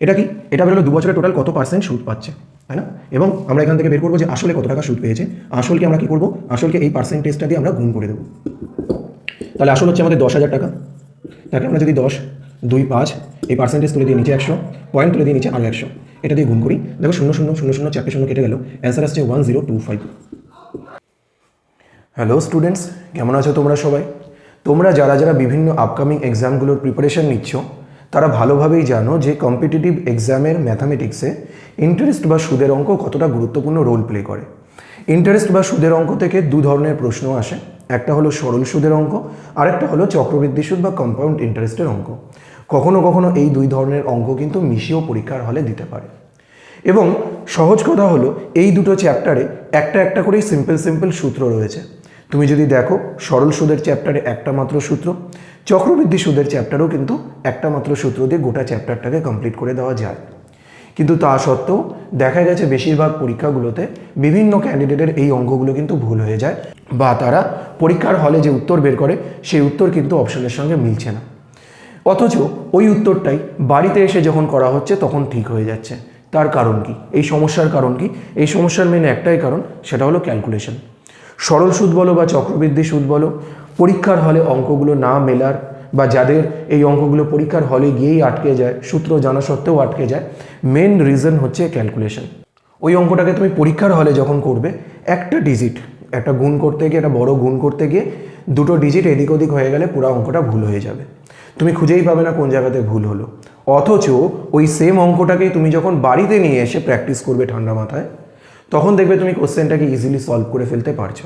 এটা কি? এটা বেরোলো দু বছরে টোটাল কত পার্সেন্ট সুদ পাচ্ছে, তাই না? এবং আমরা এখান থেকে বের করব যে আসলে কত টাকা সুদ পেয়েছে। আসলকে আমরা কি করব? আসলকে এই পার্সেন্টেজটা দিয়ে আমরা গুণ করে দেবো। তাহলে আসল হচ্ছে আমাদের দশ হাজার টাকা। তাকে আমরা যদি দশ, দুই, পাঁচ, এই পার্সেন্টেজ তুলে দিয়ে নিচে একশো পয়েন্ট তুলে দিয়ে নিচে আরও একশো, এটা দিয়ে গুণ করি। দেখো শূন্য শূন্য শূন্য শূন্য, চারটে শূন্য কেটে গেল। অ্যান্সার আসছে one zero two five hello students কেমন আছো তোমরা সবাই? তোমরা যারা যারা বিভিন্ন আপকামিং এক্সামগুলোর প্রিপারেশন নিচ্ছ তারা ভালোভাবেই জানো যে কম্পিটিটিভ এক্সামের ম্যাথামেটিক্সে ইন্টারেস্ট বা সুদের অঙ্ক কতটা গুরুত্বপূর্ণ রোল প্লে করে। ইন্টারেস্ট বা সুদের অঙ্ক থেকে দু ধরনের প্রশ্ন আসে। একটা হলো সরল সুদের অঙ্ক, আরেকটা হলো চক্রবৃদ্ধি সুদ বা কম্পাউন্ড ইন্টারেস্টের অঙ্ক। কখনো কখনো এই দুই ধরনের অঙ্ক কিন্তু মিশিয়েও পরীক্ষার হলে দিতে পারে। এবং সহজ কথা হলো, এই দুটো চ্যাপ্টারে একটা একটা করেই সিম্পল সিম্পল সূত্র রয়েছে। তুমি যদি দেখো, সরল সুদের চ্যাপ্টারে একটা মাত্র সূত্র, চক্রবৃদ্ধি সুদের চ্যাপ্টারেও কিন্তু একটা মাত্র সূত্র দিয়ে গোটা চ্যাপ্টারটাকে কমপ্লিট করে দেওয়া যায়। কিন্তু তা সত্ত্বেও দেখা গেছে বেশিরভাগ পরীক্ষাগুলোতে বিভিন্ন ক্যান্ডিডেটের এই অঙ্কগুলো কিন্তু ভুল হয়ে যায় বা তারা পরীক্ষার হলে যে উত্তর বের করে, সেই উত্তর কিন্তু অপশনের সঙ্গে মিলছে না। অথচ ওই উত্তরটাই বাড়িতে এসে যখন করা হচ্ছে, তখন ঠিক হয়ে যাচ্ছে। তার কারণ কি? এই সমস্যার কারণ কি? এই সমস্যার মেন একটাই কারণ, সেটা হলো ক্যালকুলেশন সরল সুদ বলো বা চক্রবৃদ্ধি সুদ বলো পরীক্ষার হলে অঙ্কগুলো না মেলার বা যাদের এই অঙ্কগুলো পরীক্ষার হলে গিয়েই আটকে যায়, সূত্র জানা সত্ত্বেও আটকে যায় মেন রিজন হচ্ছে ক্যালকুলেশন ওই অঙ্কটাকে তুমি পরীক্ষার হলে যখন করবে, একটা ডিজিট একটা গুণ করতে গিয়ে, একটা বড় গুণ করতে গিয়ে, দুটো ডিজিট এদিক ওদিক হয়ে গেলে পুরো অঙ্কটা ভুল হয়ে যাবে। তুমি খুঁজেই পাবে না কোন জায়গাতে ভুল হলো। অথচ ওই সেম অঙ্কটাকেই তুমি যখন বাড়িতে নিয়ে এসে প্র্যাকটিস করবে ঠান্ডা মাথায় তখন দেখবে তুমি কোশ্চেনটাকে ইজিলি সলভ করে ফেলতে পারছ।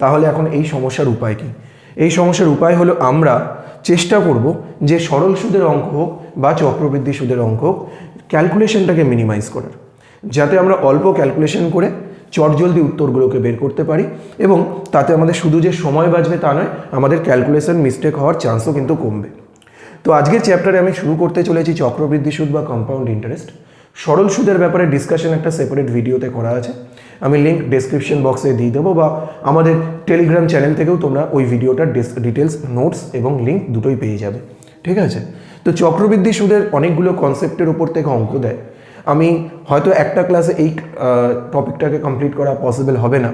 তাহলে এখন এই সমস্যার উপায় কি? এই সমস্যার উপায় হলো আমরা চেষ্টা করব যে সরল সুদের অঙ্ক হোক বা চক্রবৃদ্ধি সুদের অঙ্ক হোক ক্যালকুলেশনটাকে মিনিমাইজ করার। যাতে আমরা অল্প ক্যালকুলেশন করে চটজলদি উত্তরগুলোকে বের করতে পারি এবং তাতে আমাদের শুধু যে সময় বাঁচবে তা নয়, আমাদের ক্যালকুলেশন মিস্টেক হওয়ার চান্সও কিন্তু কমবে। তো আজকের চ্যাপ্টারে আমি শুরু করতে চলেছি চক্রবৃদ্ধি সুদ বা কম্পাউন্ড ইন্টারেস্ট সরল সুদের ব্যাপারে ডিসকাশন একটা সেপারেট ভিডিওতে করা আছে। আমি লিঙ্ক ডেসক্রিপশন বক্সে দিয়ে দেবো বা আমাদের টেলিগ্রাম চ্যানেল থেকেও তোমরা ওই ভিডিওটার ডিটেলস নোটস এবং লিঙ্ক দুটোই পেয়ে যাবে। ঠিক আছে? তো চক্রবৃদ্ধি সুদের অনেকগুলো কনসেপ্টের উপর থেকে অঙ্ক দেয়। আমি হয়তো একটা ক্লাসে এই টপিকটাকে কমপ্লিট করা পসিবল হবে না।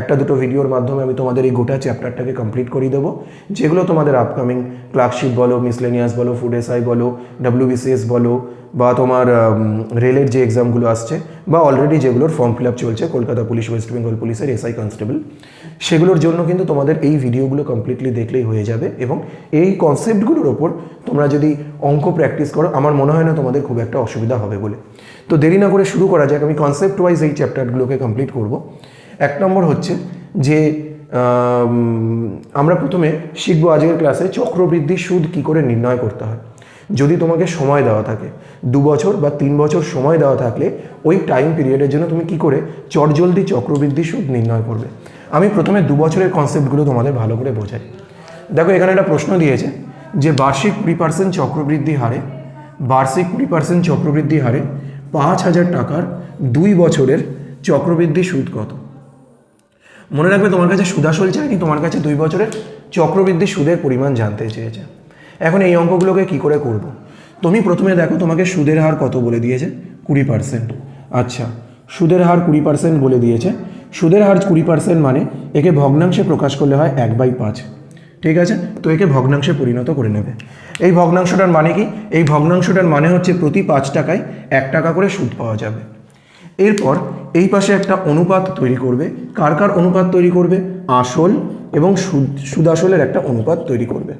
একটা দুটো ভিডিওর মাধ্যমে আমি তোমাদের এই গোটা চ্যাপ্টারটাকে কমপ্লিট করিয়ে দেবো। যেগুলো তোমাদের আপকামিং ক্লার্কশিপ বলো মিসলেনিয়াস বলো ফুড এসআই বলো ডাব্লিউবিসিএস বলো বা তোমার রেলের যে এক্সামগুলো আসছে বা অলরেডি যেগুলোর ফর্ম ফিল আপ চলছে, কলকাতা পুলিশ ওয়েস্ট বেঙ্গল পুলিশের এসআই কনস্টেবল সেগুলোর জন্য কিন্তু তোমাদের এই ভিডিওগুলো কমপ্লিটলি দেখলেই হয়ে যাবে এবং এই কনসেপ্টগুলোর ওপর তোমরা যদি অঙ্ক প্র্যাকটিস করো, আমার মনে হয় না তোমাদের খুব একটা অসুবিধা হবে বলে। তো দেরি না করে শুরু করা যাক, আমি কনসেপ্ট ওয়াইজ এই চ্যাপ্টারগুলোকে কমপ্লিট করব। এক নম্বর হচ্ছে যে আমরা প্রথমে শিখব আজকের ক্লাসে চক্রবৃদ্ধি সুদ কি করে নির্ণয় করতে হয়। যদি তোমাকে সময় দেওয়া থাকে, দু বছর বা তিন বছর সময় দেওয়া থাকলে ওই টাইম পিরিয়ডের জন্য তুমি কি করে চটজলদি চক্রবৃদ্ধি সুদ নির্ণয় করবে। আমি প্রথমে দু বছরের কনসেপ্টগুলো তোমাদের ভালো করে বোঝাই। দেখো, এখানে একটা প্রশ্ন দিয়েছে যে বার্ষিক কুড়ি পার্সেন্ট চক্রবৃদ্ধি হারে, বার্ষিক কুড়ি পার্সেন্ট চক্রবৃদ্ধি হারে পাঁচ হাজার টাকার দুই বছরের চক্রবৃদ্ধি সুদ কত? মনে রাখবে, তোমার কাছে সুদাসল চাইনি, তোমার কাছে দুই বছরের চক্রবৃদ্ধি সুদের পরিমাণ জানতে চেয়েছে। এখন এই অঙ্কগুলোকে কি করে করব। তুমি প্রথমে দেখো তোমাকে সুদের হার কত বলে দিয়েছে? কুড়ি পার্সেন্ট আচ্ছা সুদের হার কুড়ি পার্সেন্ট বলে দিয়েছে। সুদের হার কুড়ি পার্সেন্ট মানে একে ভগ্নাংশে প্রকাশ করলে হয় এক বাই পাঁচ। ঠিক আছে? তো একে ভগ্নাংশে পরিণত করে নেবে। এই ভগ্নাংশটার মানে কি? এই ভগ্নাংশটার মানে হচ্ছে প্রতি পাঁচ টাকায় এক টাকা করে সুদ পাওয়া যাবে। এরপর এই পাশে একটা অনুপাত তৈরি করবে। কার কার অনুপাত তৈরি করবে? আসল এবং সুদ সুদাসলের একটা অনুপাত তৈরি করবে।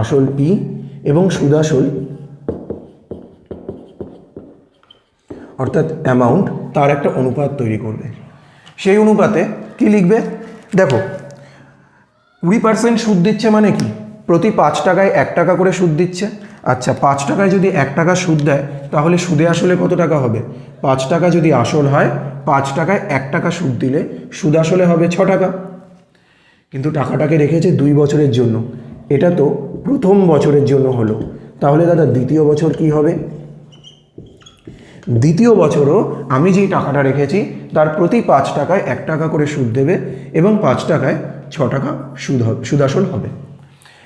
আসল পি এবং সুদাসল অর্থাৎ অ্যামাউন্ট তার একটা অনুপাত তৈরি করবে। সেই অনুপাতে কি লিখবে? দেখো, কুড়ি পার্সেন্ট সুদ দিচ্ছে মানে কি? প্রতি পাঁচ টাকায় এক টাকা করে সুদ দিচ্ছে। আচ্ছা পাঁচ টাকায় যদি এক টাকা সুদ দেয়, তাহলে সুদে আসলে কত টাকা হবে? পাঁচ টাকা যদি আসল হয়, পাঁচ টাকায় এক টাকা সুদ দিলে সুদ আসলে হবে ছ টাকা। কিন্তু টাকাটাকে রেখেছে দুই বছরের জন্য। এটা তো প্রথম বছরের জন্য হলো। তাহলে দাদা, দ্বিতীয় বছর কি হবে? দ্বিতীয় বছরও আমি যেই টাকাটা রেখেছি, তার প্রতি পাঁচ টাকায় এক টাকা করে সুদ দেবে এবং পাঁচ টাকায় ছ টাকা সুদ হবে সুদাসল হবে।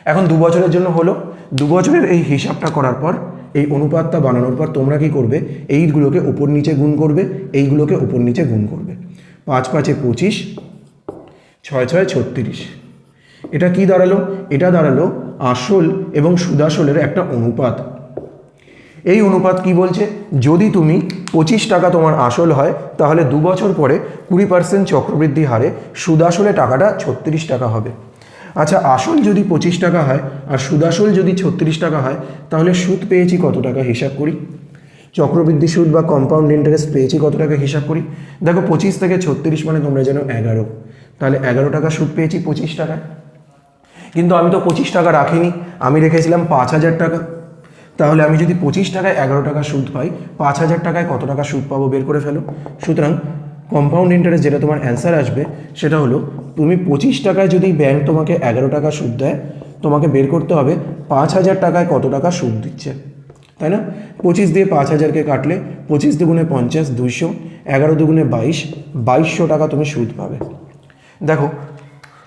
এখন দু বছরের জন্য হলো। দু বছরের এই হিসাবটা করার পর, এই অনুপাতটা বানানোর পর তোমরা কি করবে? এইগুলোকে ওপর নিচে গুণ করবে, এইগুলোকে ওপর নিচে গুণ করবে। পাঁচ পাঁচে পঁচিশ, ছয় ছয় ছত্রিশ। এটা কি দাঁড়াল? এটা দাঁড়াল আসল এবং সুদাসলের একটা অনুপাত। এই অনুপাত কি বলছে? যদি তুমি পঁচিশ টাকা তোমার আসল হয়, তাহলে দু বছর পরে কুড়ি পার্সেন্ট চক্রবৃদ্ধি হারে সুদাসলে টাকাটা ছত্রিশ টাকা হবে। আচ্ছা আসল যদি পঁচিশ টাকা হয় আর সুদাসল যদি ছত্রিশ টাকা হয়, তাহলে সুদ পেয়েছি কত টাকা হিসাব করি? চক্রবৃদ্ধি সুদ বা কম্পাউন্ড ইন্টারেস্ট পেয়েছি কত টাকা হিসাব করি? দেখো, পঁচিশ থেকে ছত্রিশ মানে তোমরা যেন এগারো। তাহলে এগারো টাকা সুদ পেয়েছি পঁচিশ টাকায়। কিন্তু আমি তো পঁচিশ টাকা রাখিনি। আমি রেখেছিলাম পাঁচ হাজার টাকা। তাহলে আমি যদি পঁচিশ টাকায় এগারো টাকা সুদ পাই, পাঁচ হাজার টাকায় কত টাকা সুদ পাবো বের করে ফেলো? সুতরাং কম্পাউন্ড ইন্টারেস্ট যেটা তোমার অ্যান্সার আসবে, সেটা হলো তুমি পঁচিশ টাকায় যদি ব্যাংক তোমাকে এগারো টাকা সুদ দেয়, তোমাকে বের করতে হবে পাঁচ হাজার টাকায় কত টাকা সুদ দিচ্ছে। তাই না? পঁচিশ দিয়ে পাঁচ হাজারকে কাটলে পঁচিশ দুগুণে পঞ্চাশ দুইশো, এগারো দুগুণে বাইশ, বাইশশো টাকা তুমি সুদ পাবে। দেখো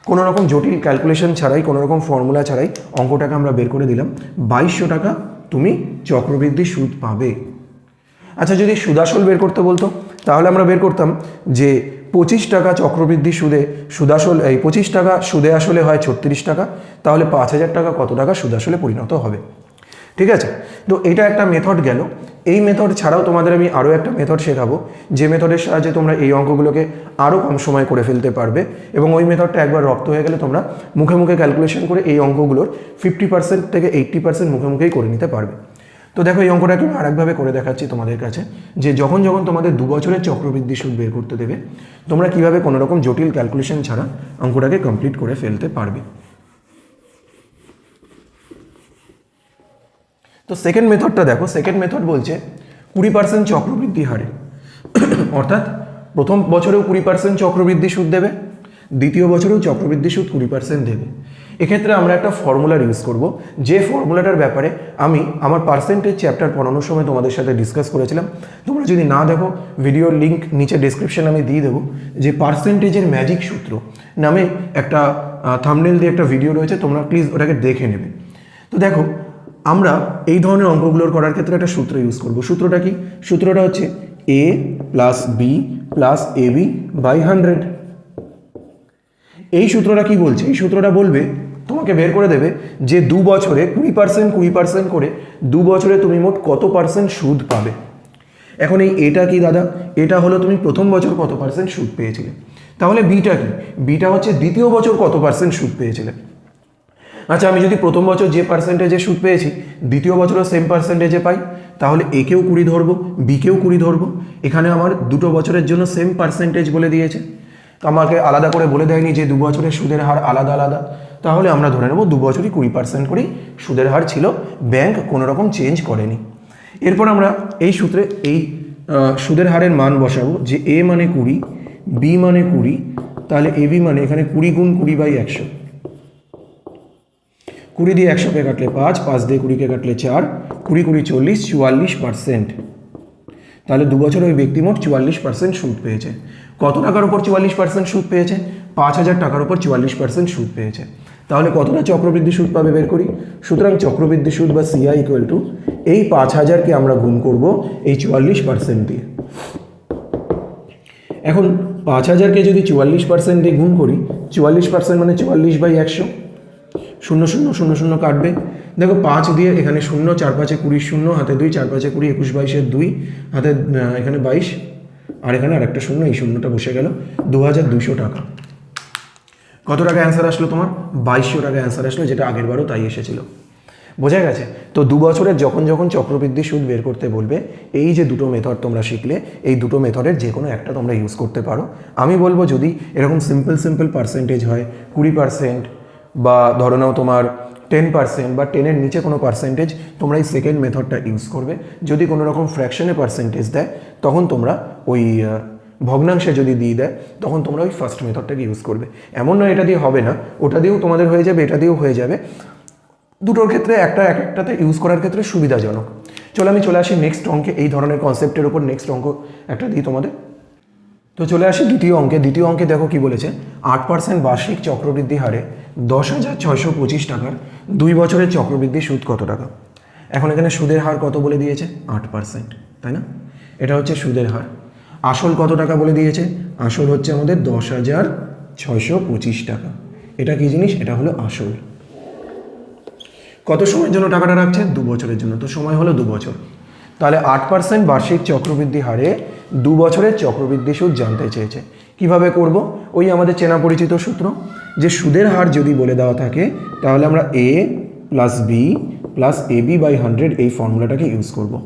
কোনো রকম জটিল ক্যালকুলেশন ছাড়াই কোনো রকম ফর্মুলা ছাড়াই অঙ্কটাকে আমরা বের করে দিলাম। বাইশশো টাকা তুমি চক্রবৃদ্ধি সুদ পাবে। আচ্ছা যদি সুদাসল বের করতে বলতো, তাহলে আমরা বের করতাম যে পঁচিশ টাকা চক্রবৃদ্ধি সুদে সুদাসল, এই পঁচিশ টাকা সুদে আসলে হয় ছত্রিশ টাকা, তাহলে পাঁচ হাজার টাকা কত টাকা সুদাসলে পরিণত হবে? ঠিক আছে? তো এটা একটা মেথড গেল। এই মেথড ছাড়াও তোমাদের আমি আরও একটা মেথড শেখাবো। যে মেথডের সাহায্যে তোমরা এই অঙ্কগুলোকে আরও কম সময় করে ফেলতে পারবে এবং ওই মেথডটা একবার রপ্ত হয়ে গেলে তোমরা মুখে মুখে ক্যালকুলেশন করে এই অঙ্কগুলোর ফিফটি পার্সেন্ট থেকে এইট্টি পার্সেন্ট মুখে মুখেই করে নিতে পারবে। তো দেখো, এই অঙ্কটাকে আমি আরেকভাবে করে দেখাচ্ছি তোমাদের কাছে। যে যখন যখন তোমাদের দু বছরের চক্রবৃদ্ধি সুদ বের করতে দেবে, তোমরা কীভাবে কোনো রকম জটিল ক্যালকুলেশন ছাড়া অঙ্কটাকে কমপ্লিট করে ফেলতে পারবে। তো সেকেন্ড মেথডটা দেখো সেকেন্ড মেথড বলছে কুড়ি পার্সেন্ট চক্রবৃদ্ধি হারে। অর্থাৎ প্রথম বছরেও কুড়ি পার্সেন্ট চক্রবৃদ্ধি সুদ দেবে, দ্বিতীয় বছরেও চক্রবৃদ্ধি সুদ কুড়ি পার্সেন্ট দেবে। এক্ষেত্রে আমরা একটা ফর্মুলার ইউজ করব, যে ফর্মুলাটার ব্যাপারে আমি আমার পার্সেন্টেজ চ্যাপ্টার পড়ানোর সময় তোমাদের সাথে ডিসকাস করেছিলাম। তোমরা যদি না দেখো ভিডিওর লিঙ্ক নিচে ডিসক্রিপশন আমি দিয়ে দেবো, যে পার্সেন্টেজের ম্যাজিক সূত্র নামে একটা থামনেল দিয়ে একটা ভিডিও রয়েছে, তোমরা প্লিজ ওটাকে দেখে নেবে। তো দেখো আমরা এই ধরনের অঙ্কগুলোর করার ক্ষেত্রে একটা সূত্র ইউজ করব। সূত্রটা কি? সূত্রটা হচ্ছে A plus B plus A B by hundred এই সূত্রটা কি বলছে? এই সূত্রটা বলবে, তোমাকে বের করে দেবে যে দু বছরে কুড়ি পার্সেন্ট কুড়ি পার্সেন্ট করে দু বছরে তুমি মোট কত পার্সেন্ট সুদ পাবে? এখন এই এটা কি দাদা? এটা হলো তুমি প্রথম বছর কত পার্সেন্ট সুদ পেয়েছিলে। তাহলে বিটা কি? বিটা হচ্ছে দ্বিতীয় বছর কত পার্সেন্ট সুদ পেয়েছিলে? আচ্ছা আমি যদি প্রথম বছর যে পার্সেন্টেজে সুদ পেয়েছি, দ্বিতীয় বছরও সেম পার্সেন্টেজে পাই, তাহলে একেও কুড়ি ধরবো বিকেও কুড়ি ধরবো। এখানে আমার দুটো বছরের জন্য সেম পার্সেন্টেজ বলে দিয়েছে। আমাকে আলাদা করে বলে দেয়নি যে দু বছরের সুদের হার আলাদা আলাদা। তাহলে আমরা ধরে নেব দু বছরই কুড়ি পার্সেন্ট করেই সুদের হার ছিল ব্যাংক কোনো রকম চেঞ্জ করেনি। এরপর আমরা এই সূত্রে এই সুদের হারের মান বসাবো, যে এ মানে কুড়ি বি মানে কুড়ি, তাহলে এ বি মানে এখানে কুড়ি গুণ কুড়ি বাই একশো। কুড়ি দিয়ে একশোকে কাটলে পাঁচ পাঁচ দিয়ে কুড়িকে কাটলে চার, কুড়ি কুড়ি চল্লিশ, চুয়াল্লিশ পার্সেন্ট তাহলে দু বছর ওই ব্যক্তি মোট চুয়াল্লিশ পার্সেন্ট সুদ পেয়েছে। কত টাকার উপর চুয়াল্লিশ পার্সেন্ট সুদ পেয়েছে? পাঁচ হাজার টাকার উপর চুয়াল্লিশ পার্সেন্ট সুদ পেয়েছে। তাহলে কতটা চক্রবৃদ্ধি সুদ পাবে বের করি? সুতরাং চক্রবৃদ্ধি সুদ বা সিআই ইকুয়াল টু এই পাঁচ হাজারকে আমরা গুণ করব এই চুয়াল্লিশ পার্সেন্ট দিয়ে। এখন পাঁচ হাজারকে যদি চুয়াল্লিশ পার্সেন্ট দিয়ে গুণ করি, চুয়াল্লিশ পার্সেন্ট মানে চুয়াল্লিশ বাই একশো। শূন্য শূন্য শূন্য শূন্য কাটবে। দেখো পাঁচ দিয়ে এখানে শূন্য, চার পাঁচে কুড়ি শূন্য, হাতে দুই, চার পাঁচে কুড়ি, একুশ বাইশের দুই, হাতে এখানে বাইশ, আর এখানে আরেকটা শূন্য, এই শূন্যটা বসে গেল দু হাজার দুশো টাকা। কত টাকা অ্যান্সার আসলো তোমার? বাইশশো টাকা অ্যান্সার আসলো, যেটা আগের বারও তাই এসেছিল। বোঝা গেছে? তো দু বছরের যখন যখন চক্রবৃদ্ধি সুদ বের করতে বলবে, এই যে দুটো মেথড তোমরা শিখলে, এই দুটো মেথডের যে কোনো একটা তোমরা ইউজ করতে পারো। আমি বলব যদি এরকম সিম্পল সিম্পল পার্সেন্টেজ হয়, কুড়ি পার্সেন্ট বা ধরো নাও তোমার টেন পার্সেন্ট বা টেনের নিচে কোনো পার্সেন্টেজ তোমরা এই সেকেন্ড মেথডটা ইউজ করবে। যদি কোনো রকম ফ্র্যাকশনে পার্সেন্টেজ দেয়, তখন তোমরা ওই ভগ্নাংশে যদি দিয়ে দেয়, তখন তোমরা ওই ফার্স্ট মেথডটাকে ইউজ করবে। এমন নয় এটা দিয়ে হবে না, ওটা দিয়েও তোমাদের হয়ে যাবে, এটা দিয়েও হয়ে যাবে। দুটোর ক্ষেত্রে একটা, এক একটাতে ইউজ করার ক্ষেত্রে সুবিধাজনক। চলো আমি চলে আসি নেক্সট অঙ্কে, এই ধরনের কনসেপ্টের উপর নেক্সট অঙ্ক একটা দিই তোমাদের তো চলে আসি দ্বিতীয় অঙ্কে। দ্বিতীয় অঙ্কে দেখো কি বলেছে, আট পার্সেন্ট বার্ষিক চক্রবৃদ্ধি হারে দশ হাজার ছয়শো পঁচিশ টাকার, দুই বছরের চক্রবৃদ্ধি সুদ কত টাকা? এখন এখানে সুদের হার কত বলে দিয়েছে? আট পার্সেন্ট তাই না? এটা হচ্ছে সুদের হার। আসল কত টাকা বলে দিয়েছে? আসল হচ্ছে আমাদের দশ হাজার ছয়শো পঁচিশ টাকা। এটা কি জিনিস? এটা হলো আসল। কত সময়ের জন্য টাকাটা রাখছে? দু বছরের জন্য। তো সময় হলো দু বছর। তাহলে আট পার্সেন্ট বার্ষিক চক্রবৃদ্ধি হারে দু বছরের চক্রবৃদ্ধি সুদ জানতে চেয়েছে। কীভাবে করব? ওই আমাদের চেনা পরিচিত সূত্র। যে সুদের হার যদি বলে দেওয়া থাকে, তাহলে আমরা A plus B plus A B by hundred এই ফর্মুলাটাকে ইউজ করব।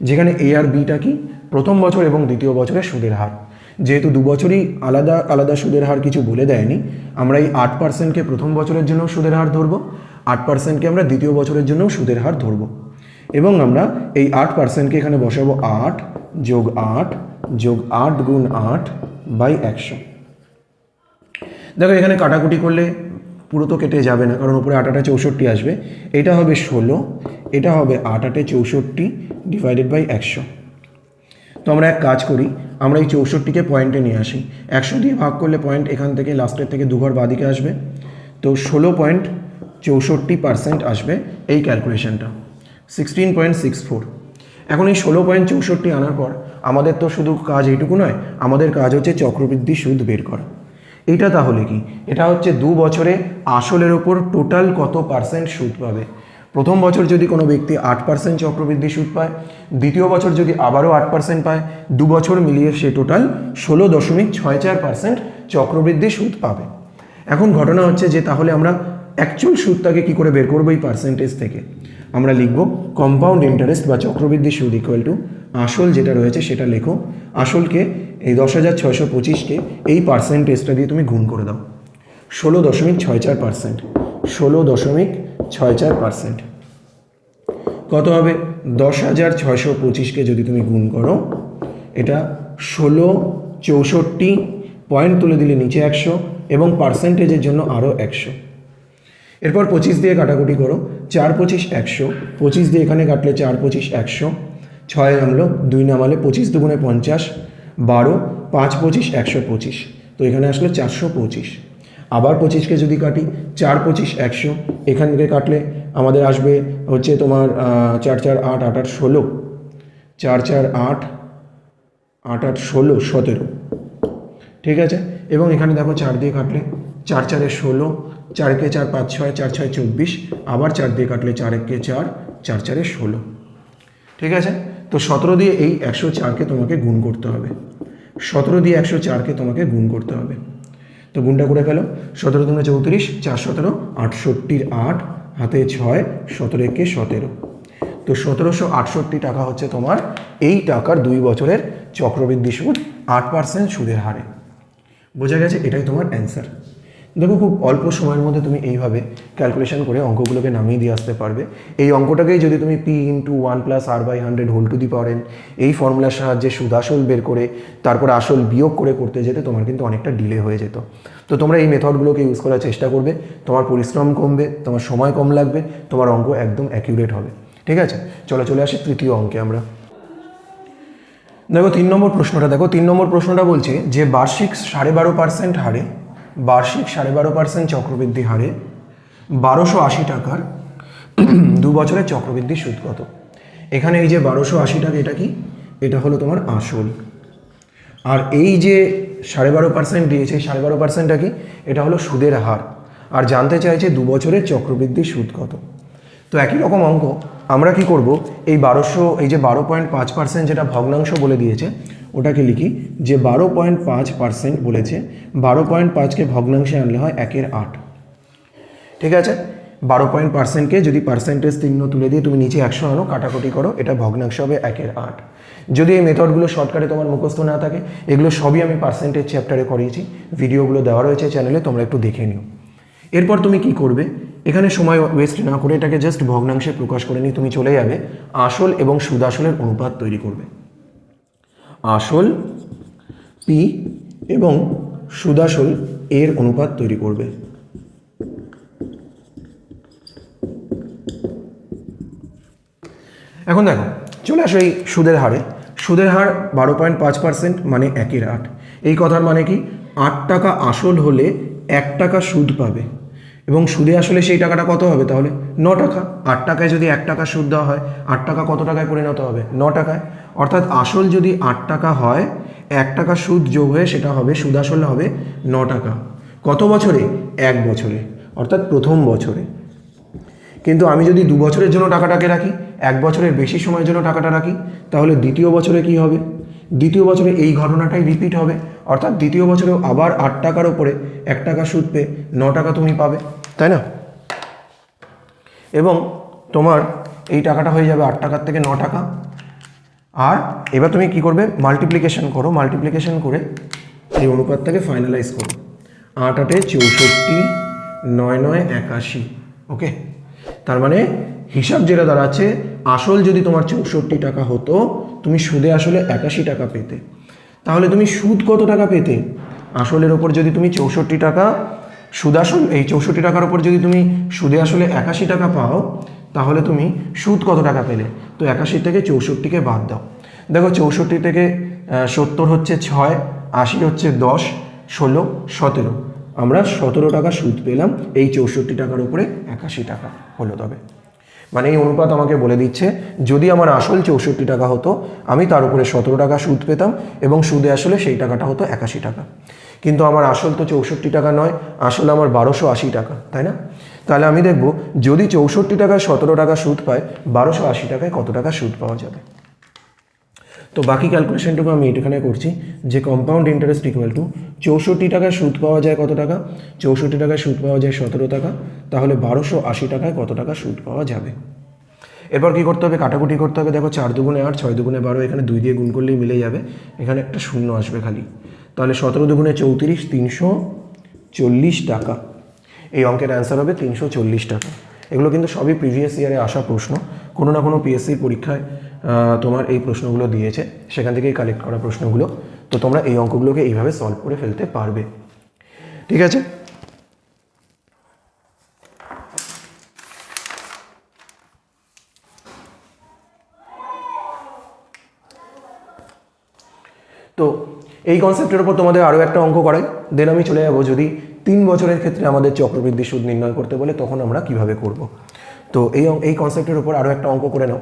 যেখানে এ আর বিটা কি? প্রথম বছর এবং দ্বিতীয় বছরের সুদের হার। যেহেতু দু বছরই আলাদা আলাদা সুদের হার কিছু বলে দেয়নি, আমরা এই আট পার্সেন্টকে প্রথম বছরের জন্য সুদের হার ধরবো। আট পার্সেন্টকে আমরা দ্বিতীয় বছরের জন্য সুদের হার ধরবো। এবং আমরা এই আট পার্সেন্টকে এখানে বসাবো আট যোগ আট যোগ আট গুণ আট বাই একশো। দেখো, এখানে কাটাকুটি করলে পুরো তো কেটে যাবে না, কারণ উপরে আট আটে চৌষট্টি আসবে। এটা হবে ষোলো, এটা হবে আট আটে চৌষট্টি ডিভাইডেড বাই একশো। তো আমরা এক কাজ করি, আমরা এই চৌষট্টিকে পয়েন্টে নিয়ে আসি। একশো দিয়ে ভাগ করলে পয়েন্ট এখান থেকে লাস্টের থেকে দুঘর বাদিকে আসবে। তো ষোলো পয়েন্ট চৌষট্টি পার্সেন্ট আসবে এই ক্যালকুলেশনটা সিক্সটিন পয়েন্ট সিক্স ফোর এখন এই ষোলো পয়েন্ট চৌষট্টি আনার পর আমাদের তো শুধু কাজ এইটুকু নয়, আমাদের কাজ হচ্ছে চক্রবৃদ্ধি সুদ বের করা। এটা তাহলে কি? এটা হচ্ছে দু বছরে আসলের ওপর টোটাল কত পার্সেন্ট সুদ পাবে? প্রথম বছর যদি কোনো ব্যক্তি আট পার্সেন্ট চক্রবৃদ্ধি সুদ পায়, দ্বিতীয় বছর যদি আবারও আট পার্সেন্ট পায়, দু বছর মিলিয়ে সে টোটাল ষোলো দশমিক ছয় চার পার্সেন্ট চক্রবৃদ্ধি সুদ পাবে। এখন ঘটনা হচ্ছে যে তাহলে আমরা অ্যাকচুয়াল সুদটাকে কী করে বের করব এই পার্সেন্টেজ থেকে? আমরা লিখব কম্পাউন্ড ইন্টারেস্ট বা চক্রবৃদ্ধি সুদ ইকুয়াল টু আসল যেটা রয়েছে সেটা লেখো। আসলকে এই দশ হাজার ছয়শো পঁচিশকে এই পার্সেন্টেজটা দিয়ে তুমি গুণ করে দাও। ষোলো দশমিক ছয় চার পার্সেন্ট ষোলো দশমিক ছয় চার পার্সেন্ট কত হবে? দশ হাজার ছয়শো পঁচিশকে যদি তুমি গুণ করো, এটা ষোলো চৌষট্টি পয়েন্ট তুলে দিলে নিচে একশো এবং পার্সেন্টেজের জন্য আরও একশো। এরপর পঁচিশ দিয়ে কাটাকুটি করো, চার পঁচিশ একশো, পঁচিশ দিয়ে এখানে কাটলে চার পঁচিশ একশো, ছয় নামলো, দুই নামালে পঁচিশ দুগুণে পঞ্চাশ, বারো, পাঁচ পঁচিশ একশো পঁচিশ, তো এখানে আসলো চারশো পঁচিশ। আবার পঁচিশকে যদি কাটি, চার পঁচিশ একশো এখান থেকে কাটলে আমাদের আসবে হচ্ছে তোমার চার চার আট আট আট ষোলো, চার চার আট আট আট ষোলো, সতেরো, ঠিক আছে? এবং এখানে দেখো চার দিয়ে কাটলে, চার চারে ষোলো চারকে চার পাঁচ ছয়, চার ছয় চব্বিশ, আবার চার দিয়ে কাটলে চার একে চার চার চারে ষোলো। ঠিক আছে? তো সতেরো দিয়ে এই একশো চারকে তোমাকে গুণ করতে হবে। সতেরো দিয়ে একশো চারকে তোমাকে গুণ করতে হবে। তো গুণটা করে গেল সতেরো দুগুণে চৌত্রিশ, চার সতেরো, আটষট্টির আট, হাতে ছয়, সতেরো একে সতেরো। তো সতেরোশো আটষট্টি টাকা হচ্ছে তোমার এই টাকার দুই বছরের চক্রবৃদ্ধি সুদ, আট পার্সেন্ট সুদের হারে। বোঝা গেছে? এটাই তোমার অ্যান্সার। দেখো খুব অল্প সময়ের মধ্যে তুমি এইভাবে ক্যালকুলেশন করে অঙ্কগুলোকে নামিয়ে দিয়ে আসতে পারবে। এই অঙ্কটাকেই যদি তুমি P into one plus R by hundred whole to the power এই ফর্মুলার সাহায্যে সুদ আসল বের করে, তারপর আসল বিয়োগ করে করতে যেতে তোমার কিন্তু অনেকটা ডিলে হয়ে যেত। তো তোমরা এই মেথডগুলোকে ইউজ করার চেষ্টা করবে, তোমার পরিশ্রম কমবে, তোমার সময় কম লাগবে, তোমার অঙ্ক একদম অ্যাকিউরেট হবে। ঠিক আছে? চলো, চলে আসি তৃতীয় অঙ্কে আমরা। দেখো, তিন নম্বর প্রশ্নটা, দেখো, তিন নম্বর প্রশ্নটা বলছে যে বার্ষিক সাড়ে বারো পার্সেন্ট হারে বার্ষিক সাড়ে বারো পার্সেন্ট চক্রবৃদ্ধি হারে, বারোশো আশি টাকার দু বছরের চক্রবৃদ্ধি সুদ কত? এখানে এই যে বারোশো আশি টাকা, এটা কি? এটা হলো তোমার আসল। আর এই যে সাড়ে বারো পার্সেন্ট দিয়েছে সাড়ে বারো পার্সেন্টটা কি? এটা হলো সুদের হার। আর জানতে চাইছে দু বছরের চক্রবৃদ্ধি সুদ কত? তো একই রকম অঙ্ক। আমরা কি করব? এই বারোশো, এই যে বারো পয়েন্ট পাঁচ পার্সেন্ট যেটা ভগ্নাংশ বলে দিয়েছে, ওটাকে লিখি, যে বারো পয়েন্ট পাঁচ পার্সেন্ট বলেছে, বারো পয়েন্ট পাঁচকে ভগ্নাংশে আনলে হয় একের আট। ঠিক আছে? বারো পয়েন্ট পার্সেন্টকে যদি পার্সেন্টেজ চিহ্ন তুলে দিয়ে তুমি নিচে একশো আনো, কাটাকুটি করো, এটা ভগ্নাংশ হবে একের আট। যদি এই মেথডগুলো শর্টকাটে তোমার মুখস্থ না থাকে, এগুলো সবই আমি পার্সেন্টেজ চ্যাপ্টারে করিয়েছি, ভিডিওগুলো দেওয়া রয়েছে চ্যানেলে, তোমরা একটু দেখে নিও। এরপর তুমি কি করবে? এখানে সময় ওয়েস্ট না করে এটাকে জাস্ট ভগ্নাংশে প্রকাশ করে নিয়ে তুমি চলে যাবে। আসল এবং সুদাসলের অনুপাত তৈরি করবে। আসল পি এবং সুদাসল এর অনুপাত তৈরি করবে। এখন দেখো, চলে আসো এই সুদের হারে। সুদের হার বারো পয়েন্ট পাঁচ পার্সেন্ট মানে একের আট। এই কথার মানে কি? আট টাকা আসল হলে এক টাকা সুদ পাবে। এবং সুদে আসলে সেই টাকাটা কত হবে তাহলে? ন টাকা। আট টাকায় যদি এক টাকা সুদ দেওয়া হয়, আট টাকা কত টাকায় পরিণত হবে? ন টাকায়। অর্থাৎ আসল যদি আট টাকা হয়, এক টাকা সুদ যোগ হয়ে সেটা হবে, সুদ আসলে হবে ন টাকা। কত বছরে? এক বছরে। অর্থাৎ প্রথম বছরে। কিন্তু আমি যদি দু বছরের জন্য টাকাটাকে রাখি, এক বছরের বেশি সময়ের জন্য টাকাটা রাখি, তাহলে দ্বিতীয় বছরে কি হবে? দ্বিতীয় বছরে এই ঘটনাটাই রিপিট হবে। অর্থাৎ দ্বিতীয় বছরেও আবার আট টাকার ওপরে এক টাকা সুদ পেয়ে ন টাকা তুমি পাবে। তাই না? এবং তোমার এই টাকাটা হয়ে যাবে আট টাকার থেকে ন টাকা। আর এবার তুমি কি করবে? মাল্টিপ্লিকেশন করো। মাল্টিপ্লিকেশন করে এই অনুপাতটাকে ফাইনালাইজ করো। আট আটে চৌষট্টি, নয় নয় একাশি। ওকে তার মানে হিসাব যেটা দাঁড়াচ্ছে আসল যদি তোমার চৌষট্টি টাকা হতো, তুমি সুদে আসলে একাশি টাকা পেতে। তাহলে তুমি সুদ কত টাকা পেতে? আসলের ওপর যদি তুমি চৌষট্টি টাকা সুদ আসল, এই চৌষট্টি টাকার ওপর যদি তুমি সুদে আসলে একাশি টাকা পাও, তাহলে তুমি সুদ কত টাকা পেলে? তো একাশি থেকে চৌষট্টিকে বাদ দাও। দেখো, চৌষট্টি থেকে সত্তর হচ্ছে ছয়, আশি হচ্ছে দশ, ষোলো, সতেরো। আমরা সতেরো টাকা সুদ পেলাম, এই চৌষট্টি টাকার উপরে একাশি টাকা হলো তবে। মানে এই অনুপাত আমাকে বলে দিচ্ছে, যদি আমার আসল চৌষট্টি টাকা হতো, আমি তার উপরে সতেরো টাকা সুদ পেতাম এবং সুদে আসলে সেই টাকাটা হতো একাশি টাকা। কিন্তু আমার আসল তো চৌষট্টি টাকা নয়, আসলে আমার বারোশো আশি টাকা, তাই না? তাহলে আমি দেখব, যদি চৌষট্টি টাকায় সতেরো টাকা সুদ পায়, বারোশো আশি টাকায় কত টাকা সুদ পাওয়া যাবে? তো বাকি ক্যালকুলেশনটুকু আমি এখানে করছি যে কম্পাউন্ড ইন্টারেস্ট ইকুয়াল টু চৌষট্টি টাকায় সুদ পাওয়া যায় কত টাকা? চৌষট্টি টাকায় সুদ পাওয়া যায় সতেরো টাকা। তাহলে বারোশো আশি টাকায় কত টাকা সুদ পাওয়া যাবে? এরপর কী করতে হবে? কাটাকুটি করতে হবে। দেখো চার দুগুণে আট, ছয় দুগুণে বারো, এখানে দুই দিয়ে গুণ করলেই মিলে যাবে। এখানে একটা শূন্য আসবে খালি। তাহলে সতেরো দুগুণে চৌত্রিশ, তিনশো চল্লিশ টাকা। এই অঙ্কের অ্যান্সার হবে তিনশো চল্লিশ টাকা। এগুলো কিন্তু সবই প্রিভিয়াস ইয়ারে আসা প্রশ্ন। কোনো না কোনো পিএসসির পরীক্ষায় তোমার এই প্রশ্নগুলো দিয়েছে। সেখান থেকেই কালেক্ট করা প্রশ্নগুলো। তো তোমরা এই অঙ্কগুলোকে এইভাবে সলভ করে ফেলতে পারবে। ঠিক আছে তো এই কনসেপ্টের উপর তোমাদের আরও একটা অঙ্ক করাই। দেন আমি চলে যাব যদি তিন বছরের ক্ষেত্রে আমাদের চক্রবৃদ্ধি সুদ নির্ণয় করতে বলে, তখন আমরা কীভাবে করব? তো এই এই কনসেপ্টের উপর আরও একটা অঙ্ক করে নাও।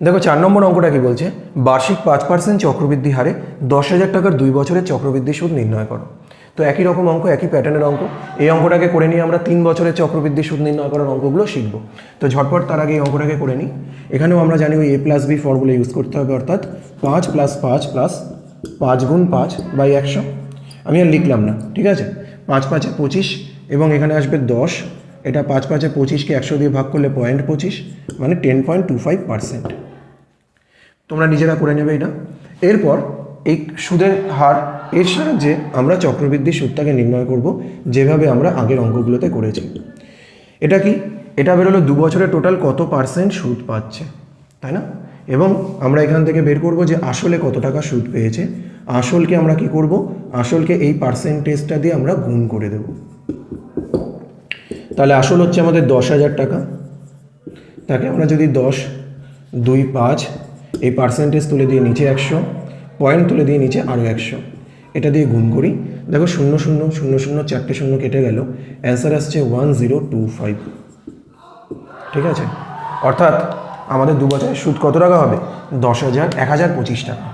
দেখো, চার নম্বর অঙ্কটা কি বলছে? বার্ষিক পাঁচ পার্সেন্ট চক্রবৃদ্ধি হারে দশ হাজার টাকার দুই বছরের চক্রবৃদ্ধি সুদ নির্ণয় করো। তো একই রকম অঙ্ক, একই প্যাটার্নের অঙ্ক। এই অঙ্কটাকে করে নিয়ে আমরা তিন বছরের চক্রবৃদ্ধি সুদ নির্ণয় করার অঙ্কগুলো শিখব। তো ঝটপট তার আগে এই অঙ্কটাকে করে নিই। এখানেও আমরা জানি ওই A plus B formula use করতে হবে, অর্থাৎ পাঁচ প্লাস পাঁচ প্লাস পাঁচ গুণ পাঁচ বাই একশো, আমি আর লিখলাম না, ঠিক আছে? পাঁচ পাঁচে পঁচিশ এবং এখানে আসবে দশ, এটা পাঁচ পাঁচে পঁচিশকে একশো দিয়ে ভাগ করলে পয়েন্ট পঁচিশ মানে ten point two five percent. তোমরা নিজেরা করে নেবে এটা। এরপর এই সুদের হার, এর সাহায্যে আমরা চক্রবৃদ্ধি সুদটাকে নির্ণয় করব, যেভাবে আমরা আগের অঙ্কগুলোতে করেছি। এটা কি? এটা বেরোলো দু বছরে টোটাল কত পার্সেন্ট সুদ পাচ্ছে? তাই না? এবং আমরা এখান থেকে বের করব যে আসলে কত টাকা সুদ পেয়েছে। আসলকে আমরা কি করব? আসলকে এই পার্সেন্টেজটা দিয়ে আমরা গুণ করে দেব। তাহলে আসল হচ্ছে আমাদের দশ হাজার টাকা। তাকে আমরা যদি দশ, দুই, পাঁচ, এই পার্সেন্টেজ তুলে দিয়ে নিচে একশো পয়েন্ট তুলে দিয়ে নিচে আরও একশো, এটা দিয়ে গুণ করি। দেখো শূন্য শূন্য শূন্য শূন্য, চারটে, শূন্য কেটে গেল। অ্যান্সার আসছে ওয়ান জিরো টু ফাইভ ঠিক আছে? অর্থাৎ আমাদের দু বছরের সুদ কত টাকা হবে? দশ হাজার, এক হাজার, পঁচিশ টাকা।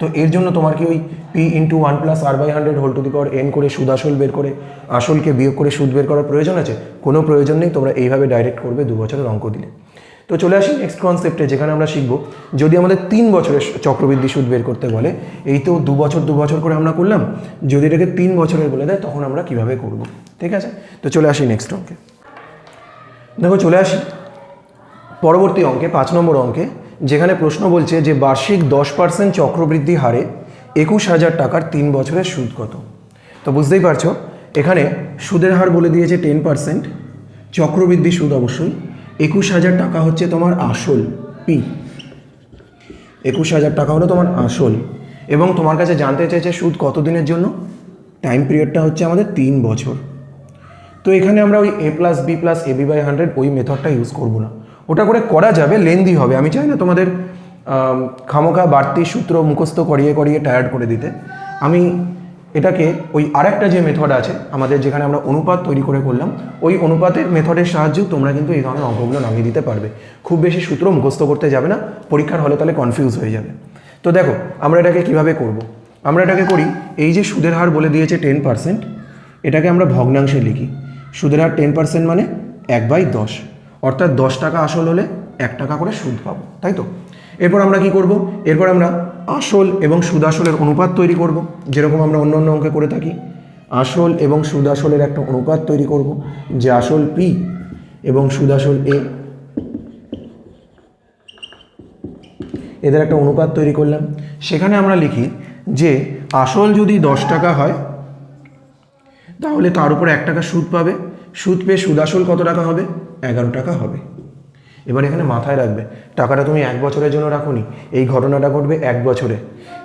তো এর জন্য তোমার কি ওই P into one plus R by hundred whole to the power N করে সুদ আসল বের করে, আসলকে বিয়োগ করে সুদ বের করার প্রয়োজন আছে? কোনো প্রয়োজন নেই, তোমরা এইভাবে ডাইরেক্ট করবে, দু বছরের অঙ্ক দিলে। তো চলে আসি নেক্সট কনসেপ্টে যেখানে আমরা শিখব, যদি আমাদের তিন বছরের চক্রবৃদ্ধি সুদ বের করতে বলে, এই তো দু বছর দু বছর করে আমরা করলাম, যদি এটাকে তিন বছরের বলে দেয়, তখন আমরা কীভাবে করব? ঠিক আছে? তো চলে আসি নেক্সট অঙ্কে দেখো, চলে আসি। পরবর্তী অঙ্কে, পাঁচ নম্বর অঙ্কে, যেখানে প্রশ্ন বলছে যে বার্ষিক দশ পার্সেন্ট চক্রবৃদ্ধি হারে একুশ হাজার টাকার তিন বছরের সুদ কত? তো বুঝতেই পারছ, এখানে সুদের হার বলে দিয়েছে টেন পার্সেন্ট, চক্রবৃদ্ধি সুদ অবশ্যই, একুশ হাজার টাকা হচ্ছে তোমার আসল পি। একুশ হাজার টাকা হলো তোমার আসল, এবং তোমার কাছে জানতে চাইছে সুদ কত দিনের জন্য? টাইম পিরিয়ডটা হচ্ছে আমাদের তিন বছর। তো এখানে আমরা ওই A plus B plus A B by hundred ওই মেথডটা ইউজ করব না। ওটা করে করা যাবে, লেন্দি হবে। আমি চাই না তোমাদের খামোখা, বাড়তি সূত্র মুখস্থ করিয়ে করিয়ে টায়ার্ড করে দিতে। আমি এটাকে, ওই আরেকটা যে মেথড আছে, আমাদের যেখানে আমরা অনুপাত তৈরি করে করলাম, ওই অনুপাতের মেথডের সাহায্যেও তোমরা কিন্তু এই ধরনের অঙ্কগুলো নামিয়ে দিতে পারবে। খুব বেশি সূত্র মুখস্থ করতে যাবে না, পরীক্ষার হলে তাহলে কনফিউজ হয়ে যাবে। তো দেখো, আমরা এটাকে কীভাবে করব। আমরা এটাকে করি, এই যে সুদের হার বলে দিয়েছে টেন পার্সেন্ট এটাকে আমরা ভগ্নাংশে লিখি। সুদের হার টেন পার্সেন্ট মানে এক বাই দশ। অর্থাৎ দশ টাকা আসল হলে এক টাকা করে সুদ পাবো, তাই তো? এরপর আমরা কি করব? এরপর আমরা আসল এবং সুদ আসলের অনুপাত তৈরি করব, যেরকম আমরা অন্য অন্য অঙ্কে করে থাকি। আসল এবং সুদ আসলের একটা অনুপাত তৈরি করব, যে আসল পি এবং সুদ আসল এ। এদের একটা অনুপাত তৈরি করলাম। সেখানে আমরা লিখি যে আসল যদি দশ টাকা হয়, তাহলে তার উপর এক টাকা সুদ পাবে। সুদ পেয়ে সুদ আসল কত টাকা হবে? এগারো টাকা হবে। এবার এখানে মাথায় রাখবে, টাকাটা তুমি এক বছরের জন্য রাখোনি, এই ঘটনাটা ঘটবে এক বছরে।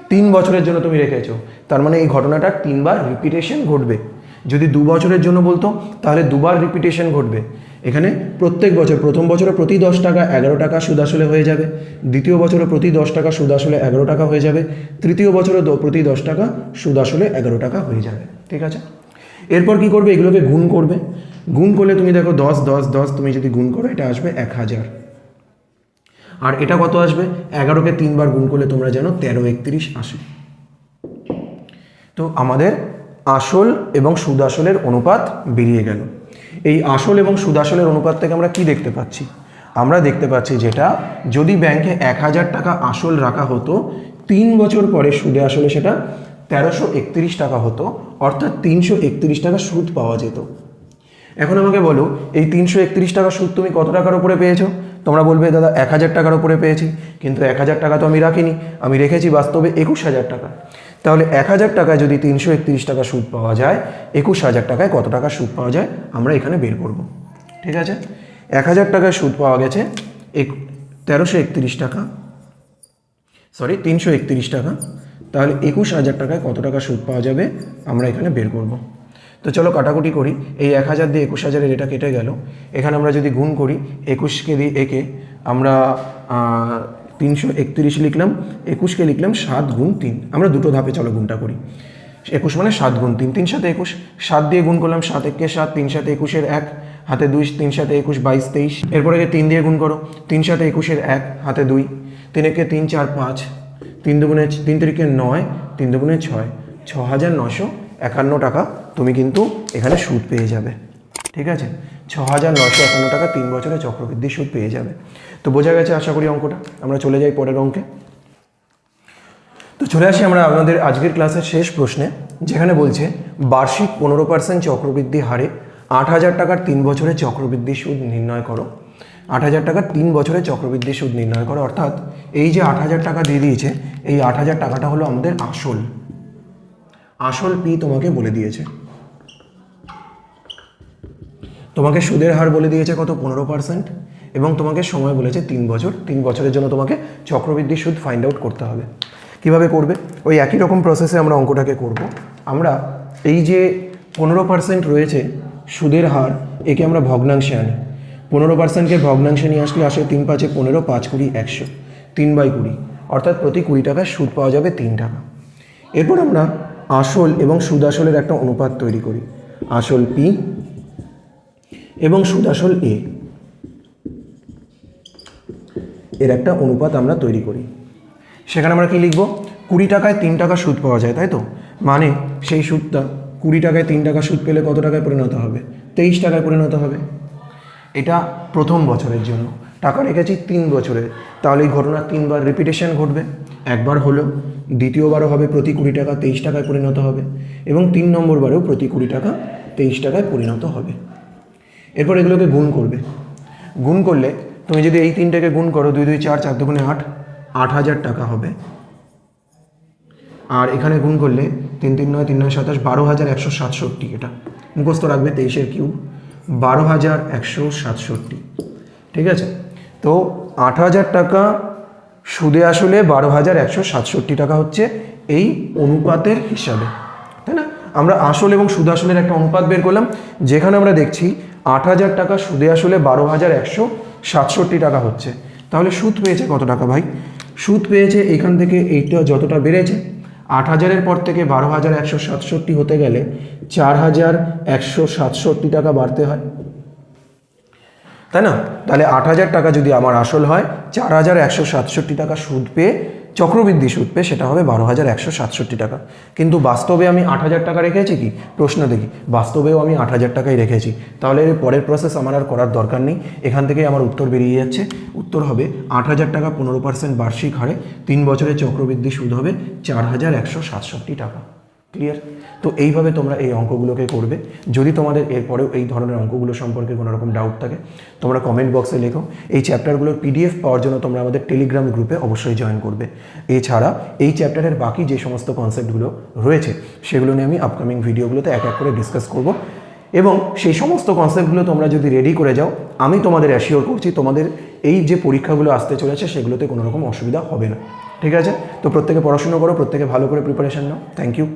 তিন বছরের জন্য তুমি রেখেছো, তার মানে এই ঘটনাটা তিনবার রিপিটেশন ঘটবে। যদি দু বছরের জন্য বলতো, তাহলে দুবার রিপিটেশন ঘটবে। এখানে প্রত্যেক বছর, প্রথম বছরে প্রতি দশ টাকা এগারো টাকা সুদ আসলে হয়ে যাবে, দ্বিতীয় বছরে প্রতি দশ টাকা সুদ আসলে এগারো টাকা হয়ে যাবে, তৃতীয় বছরে প্রতি দশ টাকা সুদ আসলে এগারো টাকা হয়ে যাবে। ঠিক আছে? এরপর কি করবে? এগুলোকে গুণ করবে। গুণ করলে তুমি দেখো দশ দশ দশ, তুমি যদি গুণ করো, এটা আসবে এক হাজার। আর এটা কত আসবে? এগারোকে তিনবার গুণ করলে তোমরা জানো তেরো, একত্রিশ আসে তো আমাদের আসল এবং সুদ আসলের অনুপাত বেরিয়ে গেল। এই আসল এবং সুদ আসলের অনুপাত থেকে আমরা কি দেখতে পাচ্ছি? আমরা দেখতে পাচ্ছি যেটা, যদি ব্যাংকে এক হাজার টাকা আসল রাখা হতো, তিন বছর পরে সুদে আসলে সেটা তেরোশো একত্রিশ টাকা হতো, অর্থাৎ তিনশো একত্রিশ টাকা সুদ পাওয়া যেত। এখন আমাকে বলো, এই তিনশো একত্রিশ টাকা সুদ তুমি কত টাকার উপরে পেয়েছ? তোমরা বলবে, দাদা, এক হাজার টাকার উপরে পেয়েছি, কিন্তু এক হাজার টাকা তো আমি রাখিনি, আমি রেখেছি বাস্তবে একুশ হাজার টাকা। তাহলে এক হাজার টাকায় যদি তিনশো একত্রিশ টাকা সুদ পাওয়া যায়, একুশ হাজার টাকায় কত টাকা সুদ পাওয়া যায়? আমরা এখানে বের করব। ঠিক আছে? এক হাজার টাকায় সুদ পাওয়া গেছে, এক, তেরোশো একত্রিশ টাকা। সরি, তিনশো একত্রিশ টাকা। তাহলে একুশ হাজার টাকায় কত টাকা সুদ পাওয়া যাবে? আমরা এখানে বের করব। তো চলো কাটাকুটি করি। এই এক হাজার দিয়ে একুশ হাজারের এটা কেটে গেল। এখানে আমরা যদি গুণ করি, একুশকে দিয়ে একে আমরা তিনশো একত্রিশ লিখলাম, একুশকে লিখলাম সাত গুণ তিন। আমরা দুটো ধাপে চলো গুণটা করি। একুশ মানে সাত গুণ তিন। তিন সাথে একুশ, সাত দিয়ে গুণ করলাম সাত, একে সাত, তিন সাথে একুশের এক, হাতে দুই, তিন সাথে একুশ, বাইশ, তেইশ। এরপরে তিন দিয়ে গুণ করো। তিন সাথে একুশের এক, হাতে দুই। তিন একে তিন, চার, পাঁচ। তিন দুগুণে, তিন তারিখে নয়, তিন দুগুণে ছয়। ছ হাজার নশো একান্ন টাকা তুমি কিন্তু এখানে সুদ পেয়ে যাবে। ঠিক আছে? ছ হাজার নশো একান্ন টাকা তিন বছরে চক্রবৃদ্ধি সুদ পেয়ে যাবে। তো বোঝা গেছে আশা করি অঙ্কটা। আমরা চলে যাই পরের অঙ্কে। তো চলে আসি আমরা আমাদের আজকের ক্লাসের শেষ প্রশ্নে, যেখানে বলছে, বার্ষিক পনেরো পার্সেন্ট চক্রবৃদ্ধি হারে আট হাজার টাকার তিন বছরে চক্রবৃদ্ধি সুদ নির্ণয় করো। আট হাজার টাকার তিন বছরে চক্রবৃদ্ধি সুদ নির্ণয় করো। অর্থাৎ এই যে আট হাজার টাকা দিয়ে দিয়েছে, এই আট হাজার টাকাটা হলো আমাদের আসল। আসল পি তোমাকে বলে দিয়েছে। তোমাকে সুদের হার বলে দিয়েছে কত? পনেরো পার্সেন্ট এবং তোমাকে সময় বলেছে তিন বছর। তিন বছরের জন্য তোমাকে চক্রবৃদ্ধি সুদ ফাইন্ড আউট করতে হবে। কীভাবে করবে? ওই একই রকম প্রসেসে আমরা অঙ্কটাকে করব। আমরা এই যে পনেরো পার্সেন্ট রয়েছে সুদের হার, একে আমরা ভগ্নাংশে আনি। পনেরো পার্সেন্টকে ভগ্নাংশে নিয়ে আসলে আসে তিন পাঁচে পনেরো, পাঁচ কুড়ি, একশো। তিন বাই কুড়ি। অর্থাৎ প্রতি কুড়ি টাকায় সুদ পাওয়া যাবে তিন টাকা। এরপর আমরা আসল এবং সুদ আসলের একটা অনুপাত তৈরি করি। আসল পি এবং সুদ আসল এ। এর একটা অনুপাত আমরা তৈরি করি। সেখানে আমরা কি লিখব? কুড়ি টাকায় তিন টাকা সুদ পাওয়া যায়, তাই তো? মানে সেই সুদটা কুড়ি টাকায় তিন টাকা সুদ পেলে কত টাকায় পরিণত হবে? তেইশ টাকায় পরিণত হবে। এটা প্রথম বছরের জন্য। টাকা রেখেছি তিন বছরের। তাহলে এই ঘটনা তিনবার রিপিটেশন ঘটবে। একবার হলো, দ্বিতীয়বারও হবে প্রতি কুড়ি টাকা তেইশ টাকায় পরিণত হবে এবং তিন নম্বরবারেও প্রতি কুড়ি টাকা তেইশ টাকায় পরিণত হবে। এরপর এগুলোকে গুণ করবে। গুণ করলে তুমি যদি এই তিনটাকে গুণ করো, দুই দুই, চার চার দুগুণে আট আট হাজার টাকা হবে। আর এখানে গুণ করলে তিন তিন, নয় তিন, নয়, সাতাশ, বারো হাজার একশো সাতষট্টি, এটা মুখস্থ রাখবে তেইশের কিউব, বারো হাজার একশো সাতষট্টি, ঠিক আছে? তো আট হাজার টাকা সুদে আসলে বারো হাজার একশো সাতষট্টি টাকা হচ্ছে এই অনুপাতের হিসাবে, তাই না? আমরা আসল এবং সুদ আসলের একটা অনুপাত বের করলাম, যেখানে আমরা দেখছি আট হাজার টাকা সুদে আসলে বারো হাজার একশো সাতষট্টি টাকা হচ্ছে। তাহলে সুদ পেয়েছে কত টাকা ভাই? সুদ পেয়েছে এখান থেকে এইটা যতটা বেড়েছে, আট হাজারের পর থেকে বারো হাজার একশো সাতষট্টি হতে গেলে চার হাজার একশো সাতষট্টি টাকা বাড়তে হয়। তাই না? তাহলে আট হাজার টাকা যদি আমার আসল হয়, চার হাজার একশো সাতষট্টি টাকা সুদ পেয়ে, চক্রবৃদ্ধি সুদ পেয়ে সেটা হবে বারো হাজার একশো সাতষট্টি টাকা। কিন্তু বাস্তবে আমি আট হাজার টাকা রেখেছি কি? প্রশ্ন দেখি। বাস্তবেও আমি আট হাজার টাকাই রেখেছি। তাহলে এর পরের প্রসেস আমার আর করার দরকার নেই। এখান থেকেই আমার উত্তর বেরিয়ে যাচ্ছে। উত্তর হবে আট হাজার টাকা পনেরো পার্সেন্ট বার্ষিক হারে, তিন বছরের চক্রবৃদ্ধি সুদ হবে চার হাজার একশো সাতষট্টি টাকা। ক্লিয়ার তো এইভাবে তোমরা এই অঙ্কগুলোকে করবে। যদি তোমাদের এরপরেও এই ধরনের অঙ্কগুলো সম্পর্কে কোনো রকম ডাউট থাকে, তোমরা কমেন্ট বক্সে লেখো। এই চ্যাপ্টারগুলোর পিডিএফ পাওয়ার জন্য তোমরা আমাদের টেলিগ্রাম গ্রুপে অবশ্যই জয়েন করবে। এছাড়া এই চ্যাপ্টারের বাকি যে সমস্ত কনসেপ্টগুলো রয়েছে, সেগুলো নিয়ে আমি আপকামিং ভিডিওগুলোতে এক এক করে ডিসকাস করব। এবং সেই সমস্ত কনসেপ্টগুলো তোমরা যদি রেডি করে যাও, আমি তোমাদের অ্যাসিওর করছি তোমাদের এই যে পরীক্ষাগুলো আসতে চলেছে, সেগুলোতে কোনো রকম অসুবিধা হবে না। ঠিক আছে? তো প্রত্যেকে পড়াশুনো করো, প্রত্যেকে ভালো করে প্রিপারেশন নাও। Thank you